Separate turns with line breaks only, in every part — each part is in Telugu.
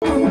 Thank you.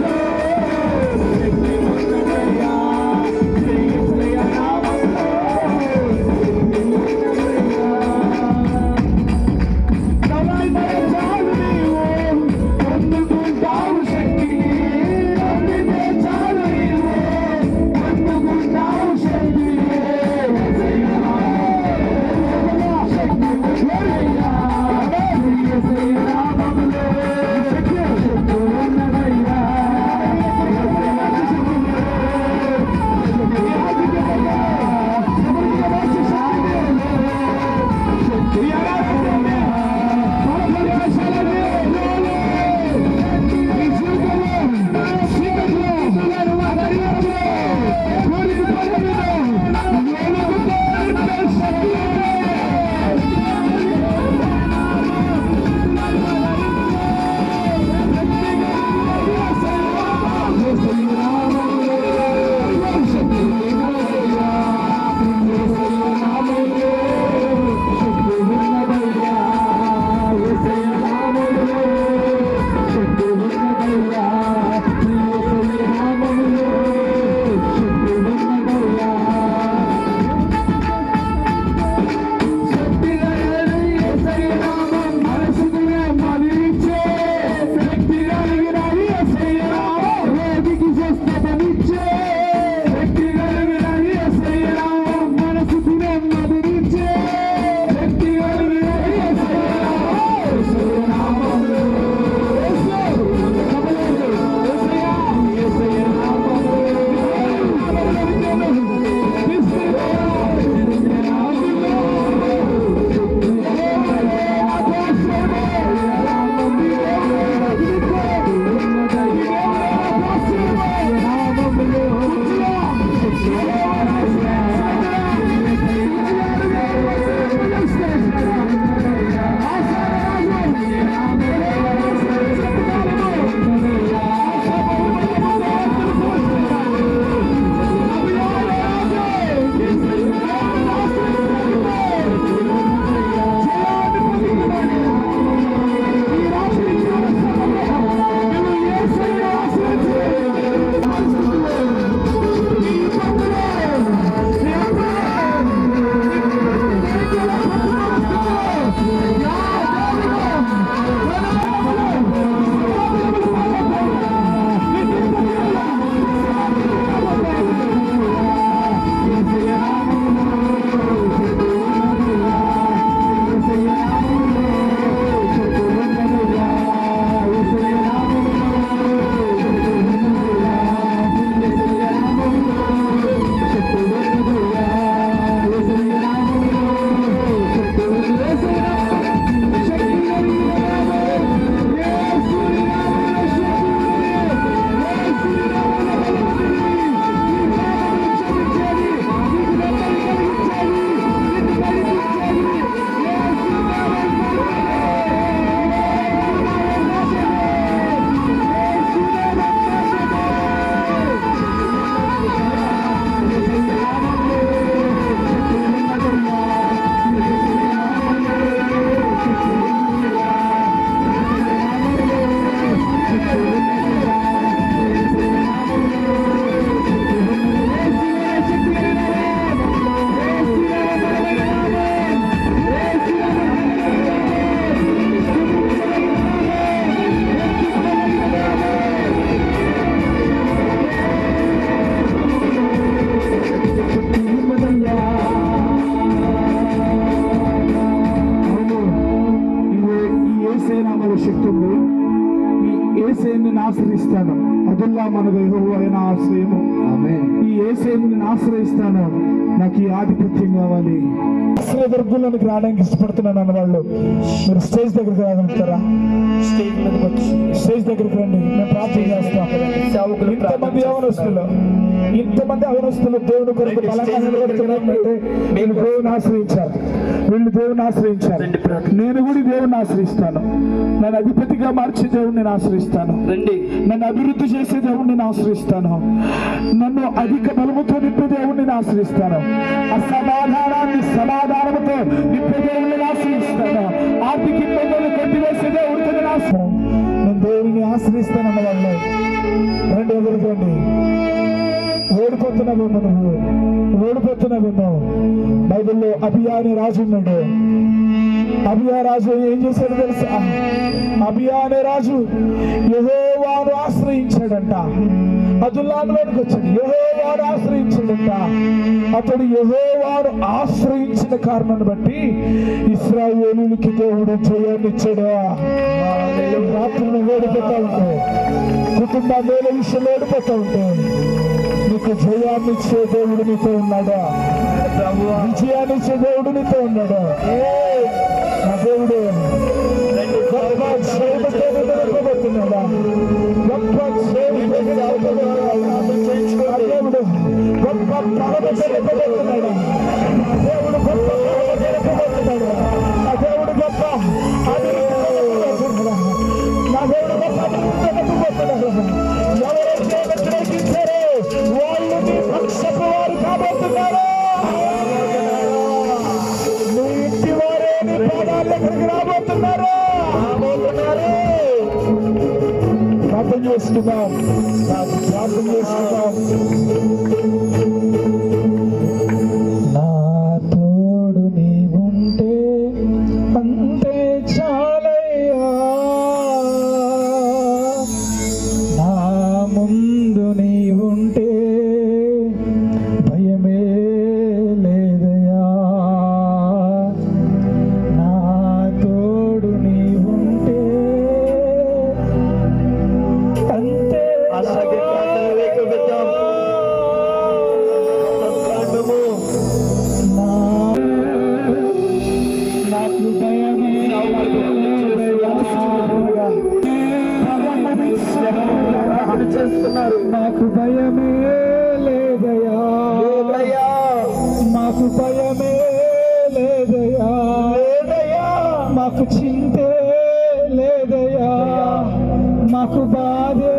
Asr నేను ఆశ్రయిస్తాను నాకు ఈ ఆధిపత్యం కావాలి. ఆశ్రయదుర్గులకు రావడానికి ఇష్టపడుతున్నాను అన్న వాళ్ళు. మీరు స్టేజ్ దగ్గరికి రాగలుగుతారా?
స్టేజ్
దగ్గరికి రండి. మేము ప్రార్థన చేస్తాం.
సేవకులు
ఇంతమంది యవనస్తులు. ఇంతమంది యవనస్తులు దేవుని కొరకు బలంగా నిలబడుతున్నారంటే వీళ్ళు దేవుని ఆశ్రయించారు వీళ్ళు దేవుని ఆశ్రయించారు. నేను కూడా దేవుని ఆశ్రయిస్తాను. నన్ను అధిపతిగా మార్చే దేవుడిని నేను ఆశ్రయిస్తాను.
రండి.
నన్ను అభివృద్ధి చేసే దేవుడిని నేను ఆశ్రయిస్తాను. నన్ను అధిక బలముతో నింపే దేవుడిని నేను ఆశ్రయిస్తాను. అసమాధానాన్ని సమాధానంతో నింపే ఆశ్రయిస్తాను. ఆర్థిక ఇబ్బందులు కొట్టివేసే దేవుడితో నేను ఆశ్రయం నేను దేవుడిని ఆశ్రయిస్తానన్న వాళ్ళు చేయగలగండి ఓడిపోతున్నావేమో నువ్వు ఓడిపోతున్నావేమో బైబిల్లో అభియా అనే రాజు ఉన్నాడు. అభియా రాజు ఏం చేశాడు తెలుసా? అభియా అనే రాజు యెహోవాను ఆశ్రయించాడంట. అదుల్లాలోనికి వచ్చాడు యెహోవాను ఆశ్రయించాడంట అతడు యెహోవాను ఆశ్రయించిన కారణాన్ని బట్టి ఇస్రాయేలులకి దేవుడు జయాన్ని ఇచ్చాడు. రాత్రిని ఓడిపోతా ఉంటే కుటుంబ వేల విషయంలో ఓడిపోతా ఉంటే నీకు జయాన్ని ఇచ్చే దేవుడు నీతో ఉన్నాడా. విజయాన్ని ఇచ్చే దేవుడు నీతో ఉన్నాడా. నా దేవుడు గొప్ప దేవుడు గొప్ప దేవుడు గొప్ప నా దేవుడు గొప్ప నా దేవుడు గొప్ప ఎవరైతే వ్యతిరేకించారో వాళ్ళు పక్షపు వారు కాబోతున్నారు ఇంటి వారే రాబోతున్నారు. ప్రార్థన చేసుకుందాం ప్రార్థన చేసుకుందాం నాకు భయమే లేదయా. మాకు భయమే లేదయా. మాకు చింతే లేదయా మాకు బాధే